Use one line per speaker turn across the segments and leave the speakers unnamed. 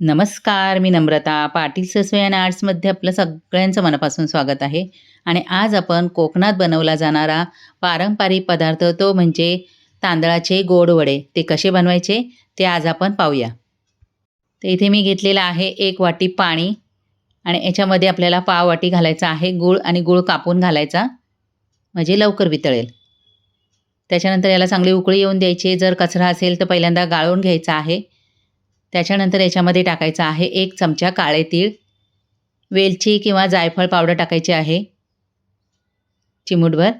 नमस्कार मी नम्रता. पाटील ससवे अँड आर्ट्समध्ये आपलं सगळ्यांचं मनापासून स्वागत आहे. आणि आज आपण कोकणात बनवला जाणारा पारंपरिक पदार्थ तो म्हणजे तांदळाचे गोड वडे. ते कसे बनवायचे ते आज आपण पाहूया. तर इथे मी घेतलेलं आहे एक वाटी पाणी आणि याच्यामध्ये आपल्याला पाव वाटी घालायचा आहे गूळ आणि गूळ कापून घालायचा. म्हणजे लवकर वितळेल. त्याच्यानंतर याला चांगली उकळी येऊन द्यायची. जर कचरा असेल तर पहिल्यांदा गाळून घ्यायचा आहे. त्याच्यानंतर याच्यामध्ये टाकायचं आहे एक चमचा काळे तीळ वेलची किंवा जायफळ पावडर टाकायची आहे चिमूटभर.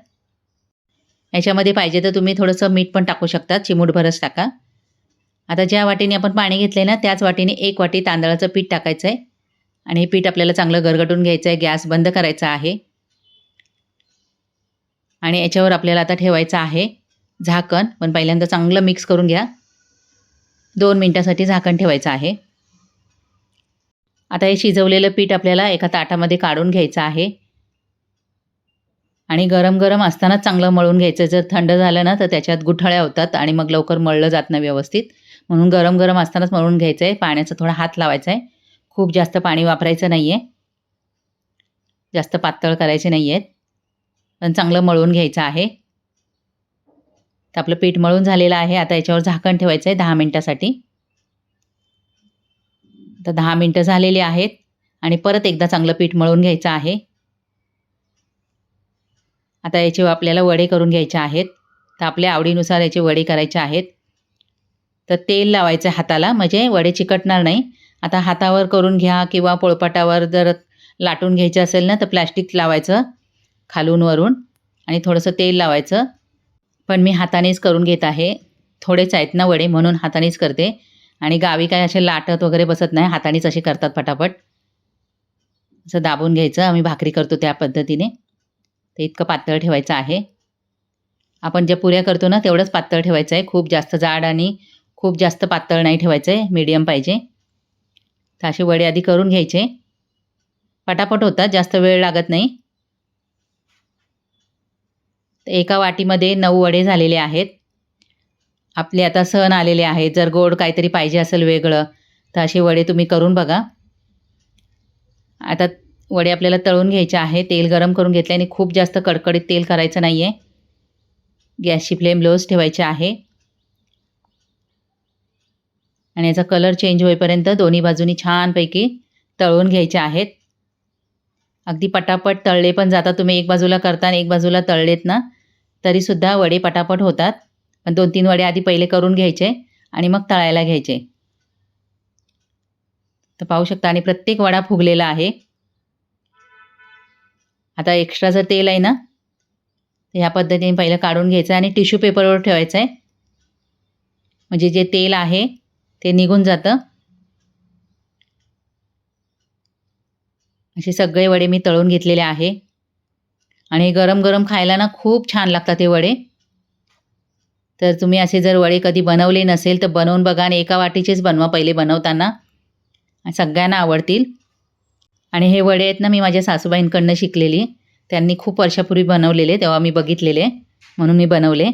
याच्यामध्ये पाहिजे तर तुम्ही थोडंसं मीठ पण टाकू शकता चिमूटभरच टाका. आता ज्या वाटीने आपण पाणी घेतलं ना त्याच वाटीने एक वाटी तांदळाचं पीठ टाकायचं आहे आणि हे पीठ आपल्याला चांगलं गरगटून घ्यायचं आहे गॅस बंद करायचा आहे. आणि याच्यावर आपल्याला आता ठेवायचं आहे झाकण. पण पहिल्यांदा चांगलं मिक्स करून घ्या. दोन मिनटासाठी झाकण ठेवायचं आहे. आता हे शिजवलेलं पीठ आपल्याला एका ताटामध्ये काढून घ्यायचं आहे. आणि गरम गरम असतानाच चांगलं मळून घ्यायचं. जर थंड झालं ना तर त्याच्यात गुठळ्या होतात आणि मग लवकर मळलं जात नाही व्यवस्थित. म्हणून गरम गरम असतानाच मळून घ्यायचं आहे पाण्याचा थोडा हात लावायचा आहे खूप जास्त पाणी वापरायचं नाही आहे जास्त पातळ करायचे नाही आहेत पण चांगलं मळून घ्यायचं आहे. तर आपलं पीठ मळून झालेलं आहे. आता याच्यावर झाकण ठेवायचं आहे दहा मिनटासाठी. तर दहा मिनटं झालेली आहेत आणि परत एकदा चांगलं पीठ मळून घ्यायचं आहे. आता याचे आपल्याला वडे करून घ्यायचे आहेत. तर आपल्या आवडीनुसार याचे वडे करायचे आहेत. तर तेल लावायचं हाताला. म्हणजे वडे चिकटणार नाही. आता हातावर करून घ्या किंवा पोळपाटावर जर लाटून घ्यायचं असेल ना तर प्लॅस्टिक लावायचं खालून वरून. आणि थोडंसं तेल लावायचं. पण मी हातानेच करून घेत आहे. थोडेच आहेत ना वडे म्हणून हातानेच करते. आणि गावी काय असे लाटत वगैरे बसत नाही हातानेच असे करतात पटापट. असं दाबून घ्यायचं आम्ही भाकरी करतो त्या पद्धतीने. ते इतकं पातळ ठेवायचं आहे. आपण ज्या पुऱ्या करतो ना तेवढंच पातळ ठेवायचं आहे. खूप जास्त जाड आणि खूप जास्त पातळ नाही ठेवायचं आहे. मीडियम पाहिजे. तर असे वडे आधी करून घ्यायचे. पटापट होतात जास्त वेळ लागत नाही. तर एका वाटीमध्ये नऊ वडे झालेले आहेत. आपले आता सण आलेले आहेत. जर गोड काहीतरी पाहिजे असेल वेगळं तर असे वडे तुम्ही करून बघा. आता वडे आपल्याला तळून घ्यायचे आहे तेल गरम करून घेतले आणि खूप जास्त कडकडीत तेल करायचं नाही आहे गॅसची फ्लेम लोच ठेवायची आहे. आणि याचा कलर चेंज होईपर्यंत दोन्ही बाजूनी छानपैकी तळून घ्यायचे आहेत. अगदी पटापट तळले पण जातात तुम्ही एक बाजूला करता आणि एक बाजूला तळलेत ना तरीसुद्धा वडे पटापट होतात. पण दोन तीन वडे आधी पहिले करून घ्यायचे आणि मग तळायला घ्यायचे. तर पाहू शकता आणि प्रत्येक वडा फुगलेला आहे. आता एक्स्ट्रा जर तेल आहे ना तर ह्या पद्धतीने पहिलं काढून घ्यायचं आणि टिश्यू पेपरवर ठेवायचं आहे म्हणजे जे तेल आहे ते निघून जातं. असे सगळे वडे मी तळून घेतलेले आहे. आणि गरम गरम खायला ना खूप छान लागतात हे वडे. तर तुम्ही असे जर वडे कधी बनवले नसेल तर बनवून बघा आणि एका वाटीचेच बनवा पहिले बनवताना. सगळ्यांना आवडतील. आणि हे वडे आहेत ना मी माझ्या सासूबाईंकडनं शिकलेली. त्यांनी खूप वर्षापूर्वी बनवलेले तेव्हा मी बघितलेले म्हणून मी बनवले.